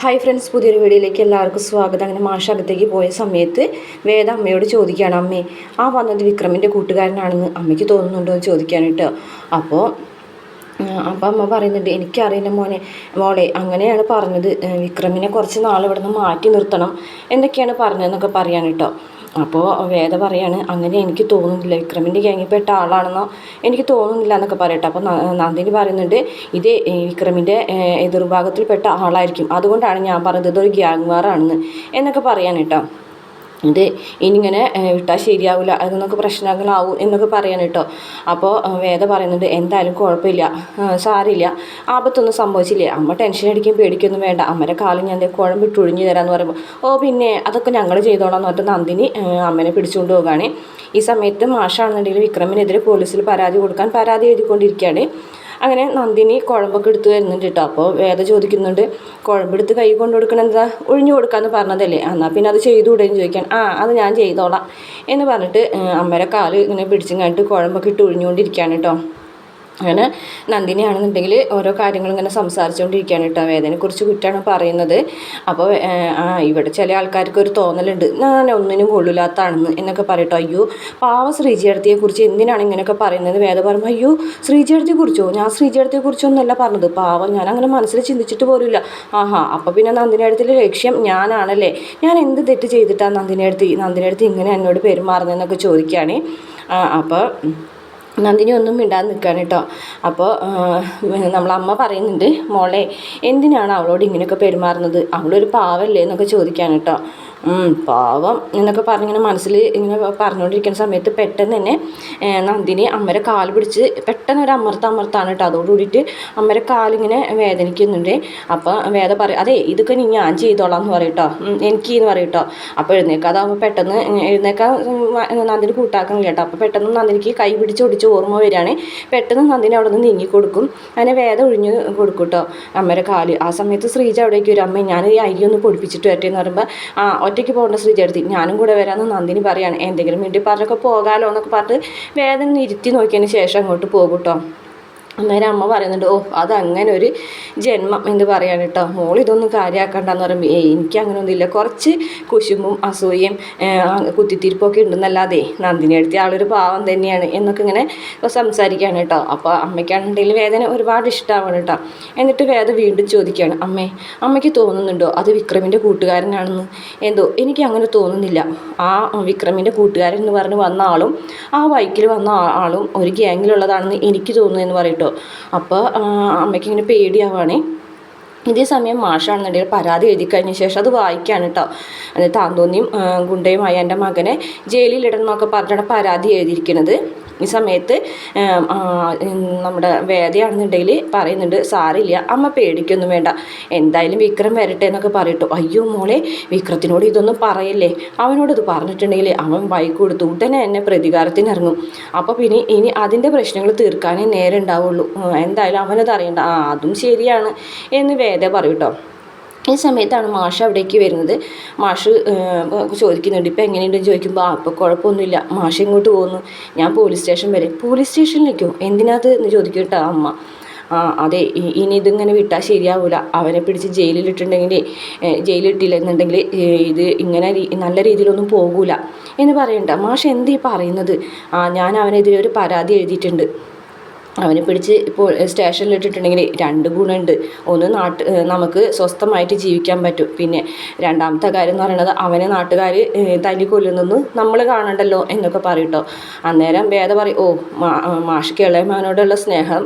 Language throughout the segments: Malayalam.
ഹായ് ഫ്രണ്ട്സ് പുതിയൊരു വീഡിയോയിലേക്ക് എല്ലാവർക്കും സ്വാഗതം. അങ്ങനെ മാഷ അകത്തേക്ക് പോയ സമയത്ത് വേദ അമ്മയോട് ചോദിക്കുകയാണ് അമ്മേ ആ വന്നത് വിക്രമിന്റെ കൂട്ടുകാരനാണെന്ന് അമ്മയ്ക്ക് തോന്നുന്നുണ്ടോ? എന്ന് ചോദിക്കാനായിട്ട് അപ്പോൾ അപ്പം അമ്മ പറയുന്നുണ്ട് എനിക്കറിയില്ല മോനെ മോളെ അങ്ങനെയാണ് പറഞ്ഞത്. വിക്രമിനെ കുറച്ച് നാൾ ഇവിടെ നിന്ന് മാറ്റി നിർത്തണം. എന്നൊക്കെയാണ് പറഞ്ഞതെന്നൊക്കെ പറയാൻ കേട്ടോ. അപ്പോൾ വേദ പറയാണ് അങ്ങനെ എനിക്ക് തോന്നുന്നില്ല. വിക്രമിന്റെ ഗ്യാങ്ങിൽപ്പെട്ട ആളാണെന്നോ എനിക്ക് തോന്നുന്നില്ല എന്നൊക്കെ പറയട്ടെ. അപ്പോൾ നന്ദിനി പറയുന്നുണ്ട് ഇത് വിക്രമിന്റെ എതിർഭാഗത്തിൽപ്പെട്ട ആളായിരിക്കും. അതുകൊണ്ടാണ് ഞാൻ പറഞ്ഞത് ഇതൊരു ഗ്യാങ് വാറാണെന്ന് എന്നൊക്കെ പറയാൻ കേട്ടോ. ഇത് ഇനിങ്ങനെ ഇട്ടാൽ ശരിയാവില്ല അതൊന്നൊക്കെ പ്രശ്നങ്ങളാവും എന്നൊക്കെ പറയാൻ കേട്ടോ. അപ്പോൾ വേദ പറയുന്നുണ്ട് എന്തായാലും കുഴപ്പമില്ല സാരില്ല ആപത്തൊന്നും സംഭവിച്ചില്ലേ? അമ്മ ടെൻഷൻ അടിക്കും പേടിക്കൊന്നും വേണ്ട. അമ്മയുടെ കാലം ഞാൻ കുഴമ്പിട്ട് ഒഴിഞ്ഞു തരാമെന്ന് പറയുമ്പോൾ ഓ പിന്നെ അതൊക്കെ ഞങ്ങൾ ചെയ്തോളാം എന്ന് പറഞ്ഞിട്ട് നന്ദിനി അമ്മനെ പിടിച്ചുകൊണ്ട് പോവുകയാണ് ഈ സമയത്ത് മാഷാണെന്നുണ്ടെങ്കിൽ വിക്രമിനെതിരെ പോലീസിൽ പരാതി കൊടുക്കാൻ പരാതി എഴുതിക്കൊണ്ടിരിക്കുകയാണ് അങ്ങനെ നന്ദിനി കുഴമ്പൊക്കെ എടുത്ത് വരുന്നുണ്ട് കേട്ടോ. അപ്പോൾ വേദ ചോദിക്കുന്നുണ്ട് കുഴമ്പെടുത്ത് കൈ കൊണ്ട് കൊടുക്കണം എന്താ? ഒഴിഞ്ഞു കൊടുക്കാമെന്ന് പറഞ്ഞതല്ലേ? എന്നാൽ പിന്നെ അത് ചെയ്തുകൂടെയെന്ന് ചോദിക്കാൻ ആ അത് ഞാൻ ചെയ്തോളാം എന്ന് പറഞ്ഞിട്ട് അമ്മയുടെ കാൽ ഇങ്ങനെ പിടിച്ചും കണ്ടിട്ട് കുഴമ്പൊക്കെ ഇട്ട് ഒഴിഞ്ഞുകൊണ്ടിരിക്കുകയാണ് കേട്ടോ. അങ്ങനെ നന്ദിനിയാണെന്നുണ്ടെങ്കിൽ ഓരോ കാര്യങ്ങളും ഇങ്ങനെ സംസാരിച്ചുകൊണ്ടിരിക്കുകയാണ് കേട്ടോ. വേദനയെക്കുറിച്ച് കുറ്റാണ് പറയുന്നത്. അപ്പോൾ ആ ഇവിടെ ചില ആൾക്കാർക്ക് ഒരു തോന്നലുണ്ട്. ഞാൻ ഒന്നിനും കൊള്ളില്ലാത്തതാണെന്ന് എന്നൊക്കെ പറയട്ടോ അയ്യോ പാവ ശ്രീജിയടത്തിയെക്കുറിച്ച് എന്തിനാണ് ഇങ്ങനെയൊക്കെ പറയുന്നത്? വേദ പറയുമ്പോൾ അയ്യോ ശ്രീജിയടത്തെക്കുറിച്ചോ ഞാൻ ശ്രീജിയടത്തെക്കുറിച്ചൊന്നല്ല പറഞ്ഞത്. പാവം ഞാൻ അങ്ങനെ മനസ്സിൽ ചിന്തിച്ചിട്ട് പോലുമില്ല. ആഹാ അപ്പോൾ പിന്നെ നന്ദിനിയടത്തിന്റെ ലക്ഷ്യം ഞാനാണല്ലേ? ഞാൻ എന്ത് തെറ്റ് ചെയ്തിട്ടാണ് നന്ദിനിയടുത്ത് നന്ദിനിയടുത്ത് ഇങ്ങനെ എന്നോട് പെരുമാറുന്നതെന്നൊക്കെ ചോദിക്കുകയാണ്. അപ്പോൾ നന്ദിനി ഒന്നും മിണ്ടാതെ നിൽക്കുകയാണ് കേട്ടോ. അപ്പോൾ നമ്മളമ്മ പറയുന്നുണ്ട് മോളെ എന്തിനാണ് അവളോട് ഇങ്ങനെയൊക്കെ പെരുമാറുന്നത്? അവളൊരു പാവല്ലേ എന്നൊക്കെ ചോദിക്കാൻ കേട്ടോ. പാവം. എന്നൊക്കെ പറഞ്ഞിങ്ങനെ മനസ്സിൽ ഇങ്ങനെ പറഞ്ഞുകൊണ്ടിരിക്കുന്ന സമയത്ത് പെട്ടെന്ന് തന്നെ നന്ദിനി അമ്മരെ കാൽ പിടിച്ച് പെട്ടെന്ന് ഒരു അമർത്ത അമർത്താണ് കേട്ടോ അതോടുകൂടിയിട്ട് അമ്മരെ കാലിങ്ങനെ വേദനിക്കുന്നുണ്ട്. അപ്പോൾ വേദ പറയും അതെ ഇതൊക്കെ നീ ഞാൻ ചെയ്തോളാം എന്ന് പറയട്ടോ എനിക്ക് എന്ന് പറയട്ടോ അപ്പോൾ അപ്പോൾ എഴുന്നേക്കാതാകുമ്പോൾ പെട്ടെന്ന് എഴുന്നേക്കാൻ നന്ദിനി കൂട്ടാക്കണം കേട്ടോ അപ്പോൾ പെട്ടെന്ന് നന്ദിനിക്ക് കൈ പിടിച്ച് ഒടിച്ച് ഓർമ്മ വരികയാണ് പെട്ടെന്ന് നന്ദിനി അവിടെ നിന്ന് നീങ്ങി കൊടുക്കും. അങ്ങനെ വേദം ഒഴിഞ്ഞ് കൊടുക്കും കേട്ടോ അമ്മരെ കാൽ. ആ സമയത്ത് ശ്രീജ അവിടേക്ക് വരും അമ്മ ഞാൻ ഈ അരി ഒന്ന് പൊടിപ്പിച്ചിട്ട് വരട്ടെ എന്ന് പറയുമ്പോൾ ആ ഒറ്റയ്ക്ക് പോകേണ്ട ശ്രീചേർത്തി ഞാനും കൂടെ വരാമെന്ന് നന്ദിനി പറയാണ്. എന്തെങ്കിലും വേണ്ടി പറഞ്ഞൊക്കെ പോകാമല്ലോ എന്നൊക്കെ പറഞ്ഞിട്ട് വേദന ഇരുത്തി നോക്കിയതിന് ശേഷം അങ്ങോട്ട് പോകും കേട്ടോ. അന്നേരം അമ്മ പറയുന്നുണ്ട് ഓ അതങ്ങനെ ഒരു ജന്മം എന്ന് പറയാണ് കേട്ടോ മോൾ ഇതൊന്നും കാര്യമാക്കണ്ടെന്ന് പറയുമ്പോൾ ഏയ് എനിക്ക് അങ്ങനെ ഇല്ല. കുറച്ച് കുശുമ്പും അസൂയയും കുത്തിത്തിരിപ്പൊക്കെ ഉണ്ടെന്നല്ലാതെ നന്ദിനി എടുത്തിയ ആളൊരു പാവം തന്നെയാണ് എന്നൊക്കെ ഇങ്ങനെ സംസാരിക്കുകയാണ് കേട്ടോ അപ്പോൾ അമ്മയ്ക്കാണെന്നുണ്ടെങ്കിൽ വേദന ഒരുപാട് ഇഷ്ടമാവാണ് കേട്ടോ എന്നിട്ട് വേദന വീണ്ടും ചോദിക്കുകയാണ് അമ്മേ അമ്മയ്ക്ക് തോന്നുന്നുണ്ടോ അത് വിക്രമിന്റെ കൂട്ടുകാരനാണെന്ന്? എന്തോ എനിക്ക് അങ്ങനെ തോന്നുന്നില്ല. ആ വിക്രമിന്റെ കൂട്ടുകാരൻ എന്ന് പറഞ്ഞ് വന്ന ആളും ആ ബൈക്കിൽ വന്ന ആളും ഒരു ഗ്യാങ്ങിലുള്ളതാണെന്ന് എനിക്ക് തോന്നുന്നു എന്ന് പറയട്ടോ അപ്പോൾ അമ്മയ്ക്ക് ഇങ്ങനെ പേടിയാവാണേ ഇതേ സമയം മാഷാണെന്നുണ്ടെങ്കിൽ പരാതി എഴുതി കഴിഞ്ഞ ശേഷം അത് വായിക്കാണ് കേട്ടോ അത് താന്തോന്നിയും ഗുണ്ടയുമായ എന്റെ മകനെ ജയിലിലിടണം എന്നൊക്കെ പറഞ്ഞിട്ടാണ് പരാതി എഴുതിയിരിക്കുന്നത്. ഈ സമയത്ത് നമ്മുടെ വേദയാണെന്നുണ്ടെങ്കിൽ പറയുന്നുണ്ട് സാറില്ല അമ്മ പേടിക്കൊന്നും വേണ്ട. എന്തായാലും വിക്രം വരട്ടെ എന്നൊക്കെ പറയട്ടു. അയ്യോ മോളെ വിക്രത്തിനോട് ഇതൊന്നും പറയല്ലേ? അവനോട് ഇത് പറഞ്ഞിട്ടുണ്ടെങ്കിൽ അവൻ ബൈക്ക് കൊടുത്തു. ഉടനെ എന്നെ പ്രതികാരത്തിനിറങ്ങും അപ്പോൾ പിന്നെ ഇനി അതിന്റെ പ്രശ്നങ്ങൾ തീർക്കാനേ നേരെ ഉണ്ടാവുള്ളൂ എന്തായാലും അവനത് അറിയണ്ട. ആ അതും ശരിയാണ് എന്ന് വേദ പറയും കേട്ടോ ഈ സമയത്താണ് മാഷ് അവിടേക്ക് വരുന്നത്. മാഷ് ചോദിക്കുന്നുണ്ട് ഇപ്പം എങ്ങനെയുണ്ടെന്ന് ചോദിക്കുമ്പോൾ ആ ഇപ്പോൾ കുഴപ്പമൊന്നുമില്ല. മാഷ് ഇങ്ങോട്ട് പോകുന്നു. ഞാൻ പോലീസ് സ്റ്റേഷൻ വരെ. പോലീസ് സ്റ്റേഷനിലേക്കോ എന്തിനകത്ത്? എന്ന് ചോദിക്കും കേട്ടോ അമ്മ. ആ അതെ ഇനി ഇതിങ്ങനെ വിട്ടാൽ ശരിയാവില്ല അവനെ പിടിച്ച് ജയിലിലിട്ടുണ്ടെങ്കിൽ ജയിലിട്ടില്ലെന്നുണ്ടെങ്കിൽ ഇത് ഇങ്ങനെ നല്ല രീതിയിലൊന്നും പോകൂല. എന്ന് പറയണ്ട. മാഷ് എന്തീ പറയുന്നത്? ആ ഞാൻ അവനെതിരെ ഒരു പരാതി എഴുതിയിട്ടുണ്ട്. അവനെ പിടിച്ച് ഇപ്പോൾ സ്റ്റേഷനിൽ ഇട്ടിട്ടുണ്ടെങ്കിൽ രണ്ട് ഗുണമുണ്ട്. ഒന്ന് നാട്ട് നമുക്ക് സ്വസ്ഥമായിട്ട് ജീവിക്കാൻ പറ്റും. പിന്നെ രണ്ടാമത്തെ കാര്യം എന്ന് പറയുന്നത് അവനെ നാട്ടുകാർ തല്ലി കൊല്ലുന്നൊന്നും നമ്മൾ കാണണ്ടല്ലോ എന്നൊക്കെ പറയട്ടോ അന്നേരം വേദ പറയും ഓ മാഷിക്ക് ഇളയമാനോടുള്ള സ്നേഹം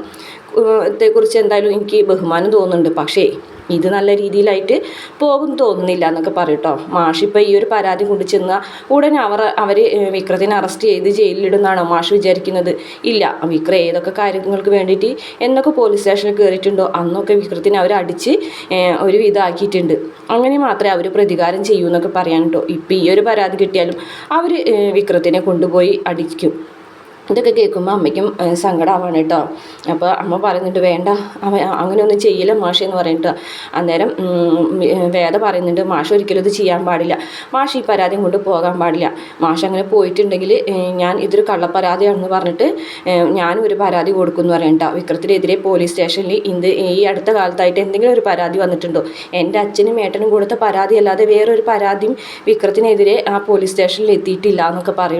ത്തെക്കുറിച്ച് എന്തായാലും എനിക്ക് ബഹുമാനം തോന്നുന്നുണ്ട്. പക്ഷേ ഇത് നല്ല രീതിയിലായിട്ട് പോകും തോന്നുന്നില്ല എന്നൊക്കെ പറയട്ടോ മാഷ് ഇപ്പോൾ ഈ ഒരു പരാതി കൊണ്ട് ചെന്ന ഉടനെ അവർ അവർ വിക്രത്തിനെ അറസ്റ്റ് ചെയ്ത് ജയിലിലിടുന്നാണോ മാഷ് വിചാരിക്കുന്നത്? ഇല്ല. വിക്ര ഏതൊക്കെ കാര്യങ്ങൾക്ക് വേണ്ടിയിട്ട് എന്നൊക്കെ പോലീസ് സ്റ്റേഷനിൽ കയറിയിട്ടുണ്ടോ അന്നൊക്കെ വിക്രത്തിനെ അവർ അടിച്ച് ഒരു വിധമാക്കിയിട്ടുണ്ട്. അങ്ങനെ മാത്രമേ അവർ പ്രതികാരം ചെയ്യൂ എന്നൊക്കെ പറയാൻ കേട്ടോ ഇപ്പം ഈ ഒരു പരാതി കിട്ടിയാലും അവർ വിക്രത്തിനെ കൊണ്ടുപോയി അടിക്കും. ഇതൊക്കെ കേൾക്കുമ്പോൾ അമ്മയ്ക്കും സങ്കടമാവാണ് കേട്ടോ. അപ്പോൾ അമ്മ പറയുന്നുണ്ട് വേണ്ട അവ അങ്ങനെയൊന്നും ചെയ്യില്ല മാഷി എന്ന് പറഞ്ഞിട്ട് അന്നേരം വേദ പറയുന്നുണ്ട് മാഷ് ഒരിക്കലും ഇത് ചെയ്യാൻ പാടില്ല. മാഷ് ഈ പരാതിയും കൊണ്ട് പോകാൻ പാടില്ല. മാഷ് അങ്ങനെ പോയിട്ടുണ്ടെങ്കിൽ ഞാൻ ഇതൊരു കള്ളപ്പരാതിയാണെന്ന് പറഞ്ഞിട്ട് ഞാനും ഒരു പരാതി കൊടുക്കുമെന്ന് പറയണ്ട വിക്രത്തിനെതിരെ പോലീസ് സ്റ്റേഷനിൽ ഇന്ത് ഈ അടുത്ത കാലത്തായിട്ട് എന്തെങ്കിലും ഒരു പരാതി വന്നിട്ടുണ്ടോ? എന്റെ അച്ഛനും ഏട്ടനും കൊടുത്ത പരാതി അല്ലാതെ വേറൊരു പരാതിയും വിക്രത്തിനെതിരെ ആ പോലീസ് സ്റ്റേഷനിൽ എത്തിയിട്ടില്ല എന്നൊക്കെ പറയും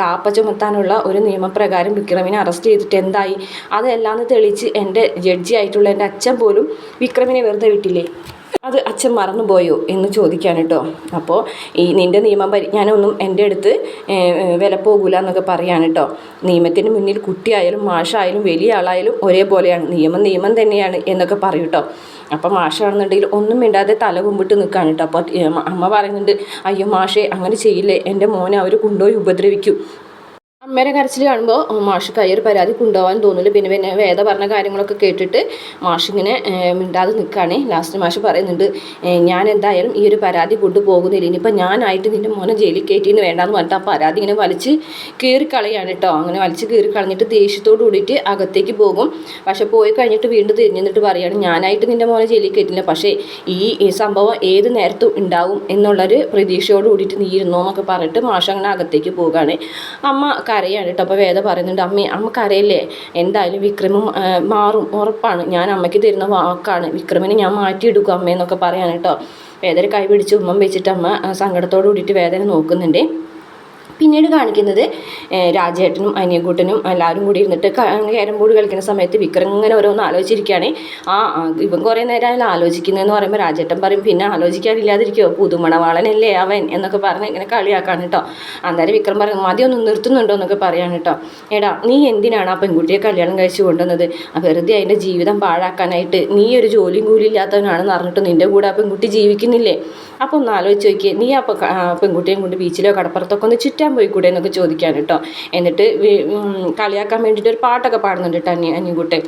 കാപ്പ ചുമത്താനുള്ള ഒരു നിയമപ്രകാരം വിക്രമിനെ അറസ്റ്റ് ചെയ്തിട്ട് എന്തായി? അതെല്ലാം തെളിയിച്ച് എന്റെ ജഡ്ജി ആയിട്ടുള്ള എന്റെ അച്ഛൻ പോലും വിക്രമിനെ വെറുതെ വിട്ടില്ലേ? അത് അച്ഛൻ മറന്നുപോയോ എന്ന് ചോദിക്കാൻ കേട്ടോ അപ്പോൾ ഈ നിന്റെ നിയമം പരിജ്ഞാനമൊന്നും എന്റെ അടുത്ത് വില പോകൂല എന്നൊക്കെ പറയാണ് കേട്ടോ നിയമത്തിന് മുന്നിൽ കുട്ടിയായാലും മാഷായാലും വലിയ ആളായാലും ഒരേപോലെയാണ്. നിയമം നിയമം തന്നെയാണ് എന്നൊക്കെ പറയും കേട്ടോ അപ്പം മാഷാണെന്നുണ്ടെങ്കിൽ ഒന്നും മിണ്ടാതെ തല കുമ്പിട്ട് നിൽക്കാൻ കേട്ടോ അപ്പോൾ അമ്മ പറയുന്നുണ്ട് അയ്യോ മാഷേ അങ്ങനെ ചെയ്യില്ലേ? എന്റെ മോനെ അവർ കൊണ്ടുപോയി ഉപദ്രവിക്കും. അമ്മേരെ കരച്ചിൽ കാണുമ്പോൾ മാഷ് കയ്യൊരു പരാതി കൊണ്ടുപോകാൻ തോന്നില്ല പിന്നെ പിന്നെ വേദ പറഞ്ഞ കാര്യങ്ങളൊക്കെ കേട്ടിട്ട് മാഷിങ്ങനെ മിണ്ടാതെ നിൽക്കുകയാണ് ലാസ്റ്റ് മാഷ് പറയുന്നുണ്ട് ഞാൻ എന്തായാലും ഈ ഒരു പരാതി കൊണ്ടുപോകുന്നില്ല. ഇനിയിപ്പോൾ ഞാനായിട്ട് നിന്റെ മോനെ ജയിലിൽ കയറ്റിന്ന് വേണ്ടാന്ന് പറഞ്ഞിട്ട് ആ പരാതി ഇങ്ങനെ വലിച്ച് കീറിക്കളയാണ് കേട്ടോ അങ്ങനെ വലിച്ച് കീറിക്കളഞ്ഞിട്ട് ദേഷ്യത്തോട് കൂടിയിട്ട് അകത്തേക്ക് പോകും. പക്ഷെ പോയി കഴിഞ്ഞിട്ട് വീണ്ടും തിരിഞ്ഞു നിന്നിട്ട് പറയുകയാണ് ഞാനായിട്ട് നിന്റെ മോനെ ജയിലിൽ കയറ്റില്ല പക്ഷേ ഈ സംഭവം ഏത് നേരത്തും ഉണ്ടാവും എന്നുള്ളൊരു പ്രതീക്ഷയോട് കൂടിയിട്ട് നീ ഇരുന്നോ എന്നൊക്കെ പറഞ്ഞിട്ട് മാഷ് അങ്ങനെ അകത്തേക്ക് പോവുകയാണ് അമ്മ കരയാണ് കേട്ടോ. അപ്പോൾ വേദ പറയുന്നുണ്ട് അമ്മേ അമ്മ അമ്മക്കറിയില്ലേ എന്തായാലും വിക്രമും മാറും. ഉറപ്പാണ്. ഞാൻ അമ്മയ്ക്ക് തരുന്ന വാക്കാണ്. വിക്രമിനെ ഞാൻ മാറ്റിയെടുക്കും അമ്മയെന്നൊക്കെ പറയാണ് കേട്ടോ. വേദന കൈ പിടിച്ച് ഉമ്മം വെച്ചിട്ട് അമ്മ സങ്കടത്തോട് കൂടിയിട്ട് വേദന നോക്കുന്നുണ്ട്. പിന്നീട് കാണിക്കുന്നത് രാജേട്ടനും അനിയക്കൂട്ടനും എല്ലാവരും കൂടി ഇരുന്നിട്ട് ക്യാരം ബോർഡ് കളിക്കുന്ന സമയത്ത് വിക്രം ഇങ്ങനെ ഓരോന്ന് ആലോചിച്ചിരിക്കുകയാണ്. ആ ഇവൻ കുറേ നേരം അതിൽ ആലോചിക്കുന്നതെന്ന് പറയുമ്പോൾ രാജേട്ടൻ പറയും പിന്നെ ആലോചിക്കാനില്ലാതിരിക്കുമോ പുതുമണവാളനല്ലേ അവൻ? എന്നൊക്കെ പറഞ്ഞ് ഇങ്ങനെ കളിയാക്കാണ് കേട്ടോ. അന്നേരം വിക്രം പറയും മതി ഒന്ന് നിർത്തുന്നുണ്ടോ? എന്നൊക്കെ പറയാണ് കേട്ടോ. എടാ നീ എന്തിനാണ് ആ പെൺകുട്ടിയെ കല്യാണം കഴിച്ചു കൊണ്ടുവന്നത്? വെറുതെ അതിന്റെ ജീവിതം പാഴാക്കാനായിട്ട് നീ ഒരു ജോലിയും കൂലി ഇല്ലാത്തവനാണെന്ന് പറഞ്ഞിട്ട് നിന്റെ കൂടെ ആ പെൺകുട്ടി ജീവിക്കുന്നില്ലേ? അപ്പോൾ ഒന്ന് ആലോചിച്ച് നോക്കിയേ നീ ആ പെൺകുട്ടിയും കൊണ്ട് ബീച്ചിലോ കടപ്പുറത്തൊക്കെ ഒന്ന് ചുറ്റാൻ പോയിക്കൂടെ എന്നൊക്കെ ചോദിക്കാൻ കേട്ടോ. എന്നിട്ട് കളിയാക്കാൻ വേണ്ടിയിട്ട് ഒരു പാട്ടൊക്കെ പാടുന്നുണ്ട് കേട്ടോ അനിയൻ അന്യൻകുട്ടൻ.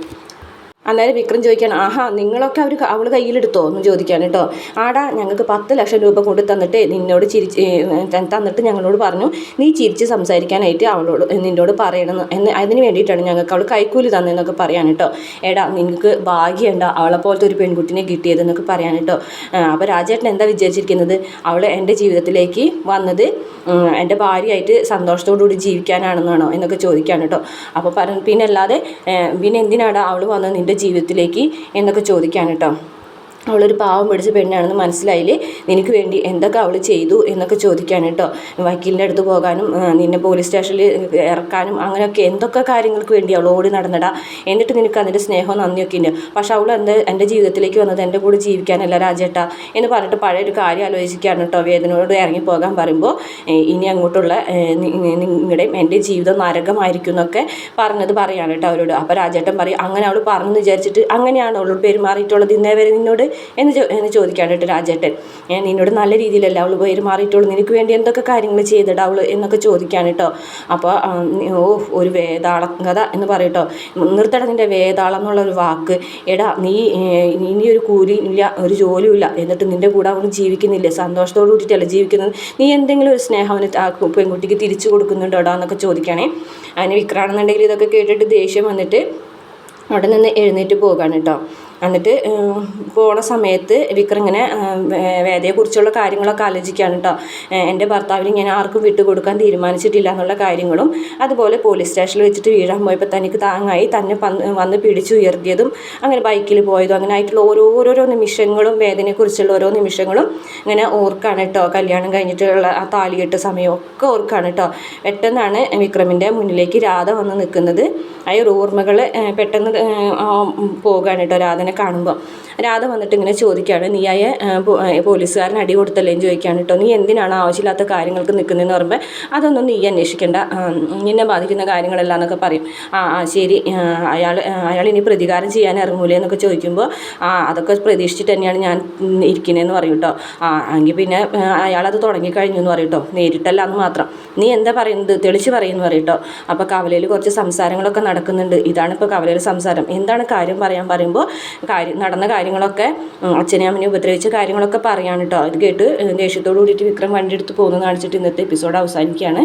അന്നേരം വിക്രം ചോദിക്കാൻ ആഹാ നിങ്ങളൊക്കെ അവർ അവൾ കയ്യിലെടുത്തോ? എന്ന് ചോദിക്കാൻ കേട്ടോ. ആടാ ഞങ്ങൾക്ക് പത്ത് ലക്ഷം രൂപ കൊണ്ടു തന്നിട്ട് നിന്നോട് ചിരിച്ച് തന്നിട്ട് ഞങ്ങളോട് പറഞ്ഞു നീ ചിരിച്ച് സംസാരിക്കാനായിട്ട് അവളോട് നിന്നോട് പറയണമെന്ന് എന്ന് അതിന് വേണ്ടിയിട്ടാണ് ഞങ്ങൾക്ക് അവൾ കൈക്കൂലി തന്നെന്നൊക്കെ പറയാൻ കേട്ടോ. എടാ നിങ്ങൾക്ക് ഭാഗ്യമുണ്ട അവളെ പോലത്തെ ഒരു പെൺകുട്ടിനെ കിട്ടിയതെന്നൊക്കെ പറയാൻ കേട്ടോ. അപ്പോൾ രാജേട്ടൻ എന്താ വിചാരിച്ചിരിക്കുന്നത്? അവൾ എന്റെ ജീവിതത്തിലേക്ക് വന്നത് എന്റെ ഭാര്യയായിട്ട് സന്തോഷത്തോടുകൂടി ജീവിക്കാനാണെന്നാണോ എന്നൊക്കെ ചോദിക്കാൻ കേട്ടോ. അപ്പോൾ പറഞ്ഞു പിന്നെ അല്ലാതെ പിന്നെ എന്തിനാണ് അവൾ വന്നത്? നിന്റെ ജീവിതത്തിലേക്ക് എന്നൊക്കെ ചോദിക്കാൻ കേട്ടോ. അവളൊരു പാവം പിടിച്ച പെണ്ണാണെന്ന് മനസ്സിലായില്ലേ? നിനക്ക് വേണ്ടി എന്തൊക്കെ അവൾ ചെയ്തു എന്നൊക്കെ ചോദിക്കാൻ കേട്ടോ. വക്കീലിന്റെ അടുത്ത് പോകാനും നിന്നെ പോലീസ് സ്റ്റേഷനിൽ ഇറക്കാനും അങ്ങനെയൊക്കെ എന്തൊക്കെ കാര്യങ്ങൾക്ക് വേണ്ടി അവൾ ഓടി നടന്നടാ. എന്നിട്ട് നിനക്ക് അതിന്റെ സ്നേഹവും നന്ദിയൊക്കെ ഉണ്ട്. പക്ഷെ അവൾ എന്റെ എന്റെ ജീവിതത്തിലേക്ക് വന്നത്? എന്റെ കൂടെ ജീവിക്കാനല്ല രാജേട്ടാ. എന്ന് പറഞ്ഞിട്ട് പഴയ ഒരു കാര്യം ആലോചിക്കാൻ കേട്ടോ. വേദനയോട് ഇറങ്ങി പോകാൻ പറയുമ്പോൾ ഇനി അങ്ങോട്ടുള്ള നിങ്ങളുടെയും എന്റെ ജീവിതം നരകമായിരിക്കും എന്നൊക്കെ പറഞ്ഞത് പറയാണ് കേട്ടോ അവരോട്. അപ്പോൾ രാജേട്ടൻ പറയും അങ്ങനെ അവൾ പറഞ്ഞു വിചാരിച്ചിട്ട് അങ്ങനെയാണ് അവളോട് പെരുമാറിയിട്ടുള്ളത്. ഇന്നേ വരെ നിന്നോട് എന്ന് എന്ന് ചോദിക്കാൻ കേട്ടോ രാജേട്ടൻ. ഞാൻ നിന്നോട് നല്ല രീതിയിലല്ല അവൾ പെരുമാറിയിട്ടുള്ളൂ നിനക്ക് വേണ്ടി എന്തൊക്കെ കാര്യങ്ങൾ ചെയ്തിടാ അവൾ എന്നൊക്കെ ചോദിക്കാൻ കേട്ടോ. അപ്പോൾ ഓ ഒരു വേതാളം കഥ എന്ന് പറയട്ടോ. നിർത്തട നിന്റെ വേതാളം എന്നുള്ള ഒരു വാക്ക്. എടാ നീ ഇനി ഒരു കൂലി ഇല്ല ഒരു ജോലിയും ഇല്ല എന്നിട്ട് നിന്റെ കൂടെ അവൾ ജീവിക്കുന്നില്ല? സന്തോഷത്തോടു കൂടിയിട്ടല്ല ജീവിക്കുന്നത്? നീ എന്തെങ്കിലും ഒരു സ്നേഹം അവന് പെൺകുട്ടിക്ക് തിരിച്ചു കൊടുക്കുന്നുണ്ടോടാ എന്നൊക്കെ ചോദിക്കണേ. അതിന് വിക്രാണെന്നുണ്ടെങ്കിൽ ഇതൊക്കെ കേട്ടിട്ട് ദേഷ്യം വന്നിട്ട് അവിടെ നിന്ന് എഴുന്നേറ്റ് പോകാണ് കേട്ടോ. എന്നിട്ട് പോണ സമയത്ത് വിക്രം ഇങ്ങനെ വേദയെ കുറിച്ചുള്ള വേദയെക്കുറിച്ചുള്ള കാര്യങ്ങളൊക്കെ ആലോചിക്കുകയാണ് കേട്ടോ എന്റെ ഭർത്താവിന് ഇങ്ങനെ ആർക്കും വിട്ടുകൊടുക്കാൻ തീരുമാനിച്ചിട്ടില്ല എന്നുള്ള കാര്യങ്ങളും അതുപോലെ പോലീസ് സ്റ്റേഷനിൽ വെച്ചിട്ട് വീഴാൻ പോയപ്പോൾ തനിക്ക് താങ്ങായി തന്നെ വന്ന് പിടിച്ചു ഉയർത്തിയതും അങ്ങനെ ബൈക്കിൽ പോയതും അങ്ങനെ ആയിട്ടുള്ള ഓരോ ഓരോരോ നിമിഷങ്ങളും വേദനെക്കുറിച്ചുള്ള ഓരോ നിമിഷങ്ങളും ഇങ്ങനെ ഓർക്കാണ് കേട്ടോ കല്യാണം കഴിഞ്ഞിട്ടുള്ള ആ താലികെട്ട് സമയം ഒക്കെ ഓർക്കാണ് കേട്ടോ പെട്ടെന്നാണ് വിക്രമിന്റെ മുന്നിലേക്ക് രാധ വന്ന് നിൽക്കുന്നത്. ആ ഓർമ്മകൾ പെട്ടെന്ന് പോകാണ് കേട്ടോ രാധനെ കാണുമ്പോൾ രാധ വന്നിട്ട് ഇങ്ങനെ ചോദിക്കുകയാണ് നീയായ പോലീസുകാരൻ അടി കൊടുത്തല്ലേന്ന് ചോദിക്കുകയാണ് കേട്ടോ നീ എന്തിനാണ് ആവശ്യമില്ലാത്ത കാര്യങ്ങൾക്ക് നിൽക്കുന്നതെന്ന് പറയുമ്പോൾ അതൊന്നും നീ അന്വേഷിക്കേണ്ട. നിന്നെ ബാധിക്കുന്ന കാര്യങ്ങളെല്ലാം എന്നൊക്കെ പറയും. ആ ആ ശരി. അയാൾ അയാൾ ഇനി പ്രതികാരം ചെയ്യാൻ ഇറങ്ങൂലേ? എന്നൊക്കെ ചോദിക്കുമ്പോൾ ആ അതൊക്കെ പ്രതീക്ഷിച്ചിട്ട് തന്നെയാണ് ഞാൻ ഇരിക്കുന്നതെന്ന് പറയും കേട്ടോ ആ എങ്കിൽ പിന്നെ അയാളത് തുടങ്ങിക്കഴിഞ്ഞു എന്ന് പറയും കേട്ടോ നേരിട്ടല്ല എന്ന് മാത്രം. നീ എന്താ പറയുന്നത്? തെളിച്ച് പറയുന്നു പറയും കേട്ടോ അപ്പോൾ കവലയിൽ കുറച്ച് സംസാരങ്ങളൊക്കെ നടക്കുന്നുണ്ട്. ഇതാണ് ഇപ്പോൾ കവലയിൽ സംസാരം. എന്താണ് കാര്യം പറയാൻ പറയുമ്പോൾ കാര്യം നടന്ന കാര്യങ്ങളൊക്കെ അച്ഛനെ അമ്മനെ ഉപദ്രവിച്ച കാര്യങ്ങളൊക്കെ പറയാണ് കേട്ടോ അത് കേട്ട് ദേഷ്യത്തോടു കൂടിയിട്ട് വിക്രം വണ്ടി എടുത്ത് പോകുന്നത് കാണിച്ചിട്ട് ഇന്നത്തെ എപ്പിസോഡ് അവസാനിക്കുകയാണ്.